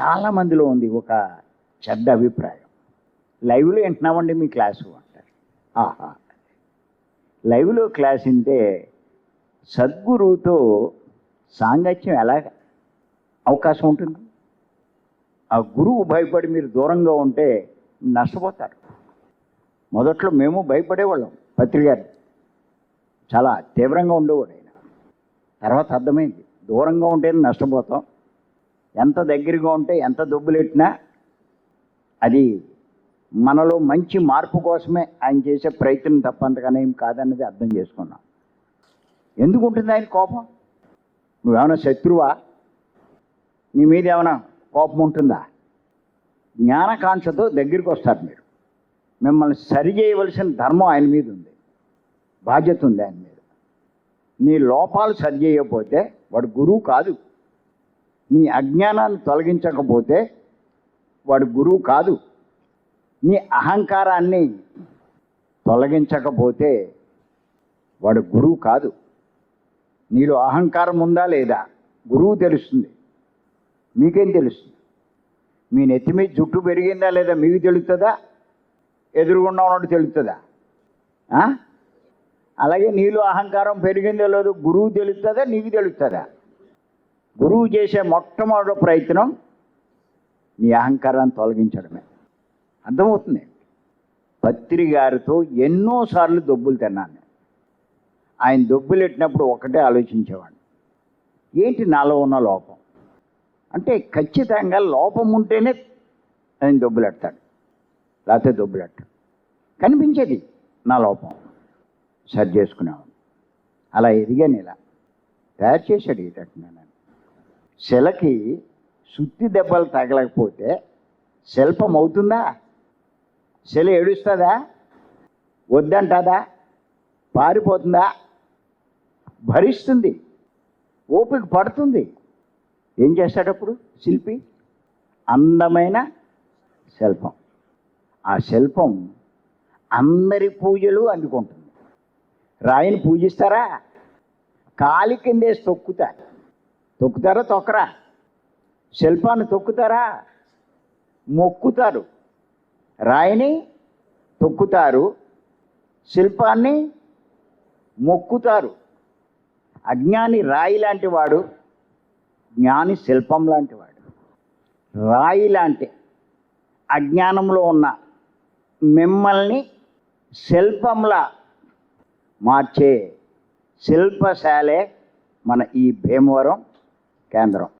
చాలా మందిలో ఉంది ఒక చెడ్డ అభిప్రాయం. లైవ్లో వింటున్నామండి మీ క్లాసు అంటారు. ఆహా. లైవ్లో క్లాస్ వింటే సద్గురువుతో సాంగత్యం ఎలా అవకాశం ఉంటుంది? ఆ గురువు భయపడి మీరు దూరంగా ఉంటే నష్టపోతారు. మొదట్లో మేము భయపడేవాళ్ళం పత్రికారు చాలా తీవ్రంగా ఉండేవాడు ఆయన. తర్వాత అర్థమైంది. దూరంగా ఉంటేనే నష్టపోతాం. ఎంత దగ్గరగా ఉంటే ఎంత దుబ్బులెట్టినా అది మనలో మంచి మార్పు కోసమే ఆయన చేసే ప్రయత్నం తప్పంతగానే ఏం కాదన్నది అర్థం చేసుకున్నాం. ఎందుకు ఉంటుంది ఆయన కోపం? నువ్వేమైనా శత్రువా? నీ మీద ఏమైనా కోపం ఉంటుందా? జ్ఞానకాంక్షతో దగ్గరికి వస్తారు మీరు. మిమ్మల్ని సరి చేయవలసిన ధర్మం ఆయన మీద ఉంది. బాధ్యత ఉంది ఆయన మీద. నీ లోపాలు సరి చేయకపోతే వాడు గురువు కాదు. నీ అజ్ఞానాన్ని తొలగించకపోతే వాడు గురువు కాదు. నీ అహంకారాన్ని తొలగించకపోతే వాడు గురువు కాదు. నీలో అహంకారం ఉందా లేదా? గురువు తెలుస్తుంది. మీకేం తెలుస్తుంది? మీ నెత్తి మీద జుట్టు పెరిగిందా లేదా మీకు తెలుస్తుందా? ఎదురుగుండా ఉన్నట్టు తెలుస్తుందా? అలాగే నీలో అహంకారం పెరిగిందో లేదో గురువు తెలుస్తుందా? నీకు తెలుస్తుందా? గురువు చేసే మొట్టమొదటి ప్రయత్నం నీ అహంకారాన్ని తొలగించడమే. అర్థమవుతుంది? పత్రి గారితో ఎన్నోసార్లు దొబ్బులు తిన్నాను ఆయన ఆయన దొబ్బులెట్టినప్పుడు ఒకటే ఆలోచించేవాడిని. ఏంటి నాలో ఉన్న లోపం? అంటే ఖచ్చితంగా లోపం ఉంటేనే ఆయన దొబ్బులెడతాడు లేకపోతే దొబ్బులెట్టాడు కనిపించేది నా లోపం. సరి చేసుకునేవాడు అలా ఎదిగాను ఇలా. తయారు చేశాడు ఇటట్టు నేను శిలకి సుత్తి దెబ్బలు తగలకపోతే శిల్పం అవుతుందా? శిల ఏడుస్తుందా? వద్దంటదా? పారిపోతుందా? భరిస్తుంది. ఓపిక పడుతుంది. ఏం చేస్తాడప్పుడు శిల్పి? అందమైన శిల్పం. ఆ శిల్పం అందరి పూజలు అందుకుంటుంది. రాయిని పూజిస్తారా? కాలి కిందేసి తొక్కుతారు. తొక్కుతారా తొక్కరా? శిల్పాన్ని తొక్కుతారా? మొక్కుతారు. రాయిని తొక్కుతారు. శిల్పాన్ని మొక్కుతారు. అజ్ఞాని రాయి లాంటి వాడు జ్ఞాని శిల్పం లాంటి వాడు. రాయి లాంటి అజ్ఞానంలో ఉన్న మిమ్మల్ని శిల్పంలా మార్చే శిల్పశాలే మన ఈ భీమవరం. கேந்திரம்.